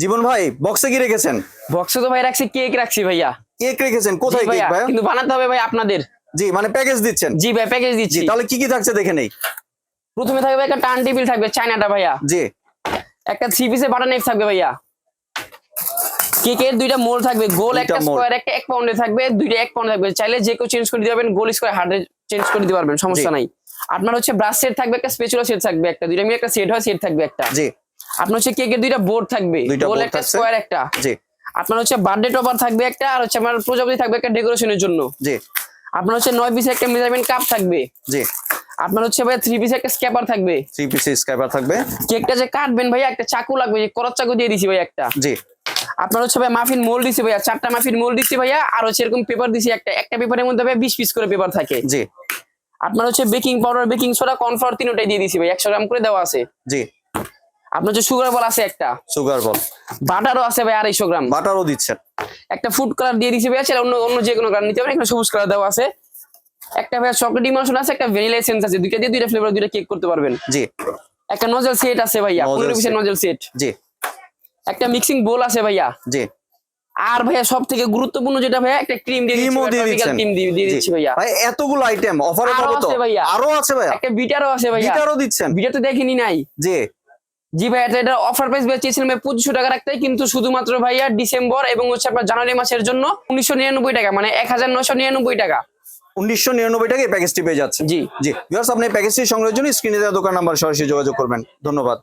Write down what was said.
জীবন ভাই বক্সে কি রেখেছেন? বক্সে তো ভাই রাখছি কেক রাখছি ভাইয়া। কেক রেখেছেন? কোথায় কেক ভাই? কিন্তু বানাতে হবে ভাই আপনাদের। জি মানে প্যাকেজ দিচ্ছেন? জি ভাই প্যাকেজ দিচ্ছি। তাহলে কি কি থাকছে দেখে নেই? প্রথমে থাকবে একটা টার্ন টেবিল থাকবে চায়নাটা ভাইয়া। জি। একটা থ্রি পিসের বাটার নাইফ থাকবে ভাইয়া। কেকের দুইটা মোল থাকবে গোল একটা। স্কোয়ার একটা এক পাউন্ডে থাকবে দুইটা এক পাউন্ড থাকবে। চাইলে যে কেউ চেঞ্জ করে দিতে পারবেন গোল স্কোয়ার হার্ডে চেঞ্জ করে দিতে পারবেন সমস্যা নাই। আপনার হচ্ছে ব্রাশ সেট থাকবে একটা স্পেচুলা সেট থাকবে একটা দুইটা মিলে একটা সেট হয় সেট থাকবে একটা। জি। আপনার হচ্ছে কেকের দুইটা বোর্ড থাকবে। গোল একটা স্কোয়ার একটা। জি। আপনার হচ্ছে বার্থডে টপার থাকবে একটা আর হচ্ছে আমার প্রজাপতি থাকবে একটা ডেকোরেশনের জন্য। জি। আপনার হচ্ছে নয় পিসের একটা মেজারমেন্ট কাপ থাকবে। জি। আপনার হচ্ছে ভাই থ্রি পিসের একটা স্ক্যাপার থাকবে। থ্রি পিস স্ক্রাইবার থাকবে। কেকটা যে কাটবেন ভাই একটা চাকু লাগবে যে করার চাকু দিয়ে দিছি ভাই একটা। জি। আপনার হচ্ছে ভাই মাফিন মোল দিছি ভাইয়া চারটা মাফিন মোল দিছি ভাইয়া আর হচ্ছে এরকম পেপার দিছি একটা একটা পেপারের মধ্যে ভাই বিশ পিস করে পেপার থাকে। জি। আপনার হচ্ছে baking powder baking soda cornflour তিনটাই দিয়ে দিছি ভাই একশো গ্রাম করে দেওয়া আছে। জি। আপনার যে সুগার বল আছে একটা। সুগার বল বাটারও আছে ভাই আড়াইশো গ্রাম। বাটারও দিচ্ছেন। একটা ফুড কালার দিয়ে দিছি ভাইয়া সেটা অন্য অন্য যে কোনো কালার নিতে পারেন এখানে সবুজ কালার দেওয়া আছে। একটা ভাইয়া চকলেট ইমোশন আছে একটা ভ্যানিলা এসেন্স আছে দুইটা দিয়ে দুইটা ফ্লেভার দুইটা কেক করতে পারবেন। জি। একটা নজল সেট আছে ভাইয়া পনেরো পিসের নজল সেট জি। একটা মিক্সিং বোল আছে ভাইয়া। জি। আর ভাইয়া সব থেকে গুরুত্বপূর্ণ যেটা ভাইয়া একটা ক্রিম দিয়ে দিয়ে ক্রিম দিয়ে দিচ্ছি ভাইয়া। ভাই এতগুলো আইটেম অফারে পাবো তো। আরও আছে ভাইয়া? একটা বিটারও আছে ভাইয়া। গিটারও দিচ্ছেন। বিটা তো দেখিনি নাই। জি। জি ভাইয়া এটা- এটা অফার প্রাইস ভাইয়া চেয়েছিলাম ভাই পঁচিশশো টাকা রাখতে কিন্তু শুধুমাত্র ভাইয়া ডিসেম্বর এবং হচ্ছে আপনার জানুয়ারি মাসের জন্য উনিশশো নিরানব্বই টাকা মানে এক হাজার নশো নিরানব্বই টাকা। উনিশশো নিরানব্বই টাকা এই প্যাকেজটি পেয়ে যাচ্ছে জি। জি আপনি প্যাকেজটি সংগ্রহের জন্য স্ক্রিনে দেওয়া দোকান নাম্বার সরাসরি যোগাযোগ করবেন। ধন্যবাদ।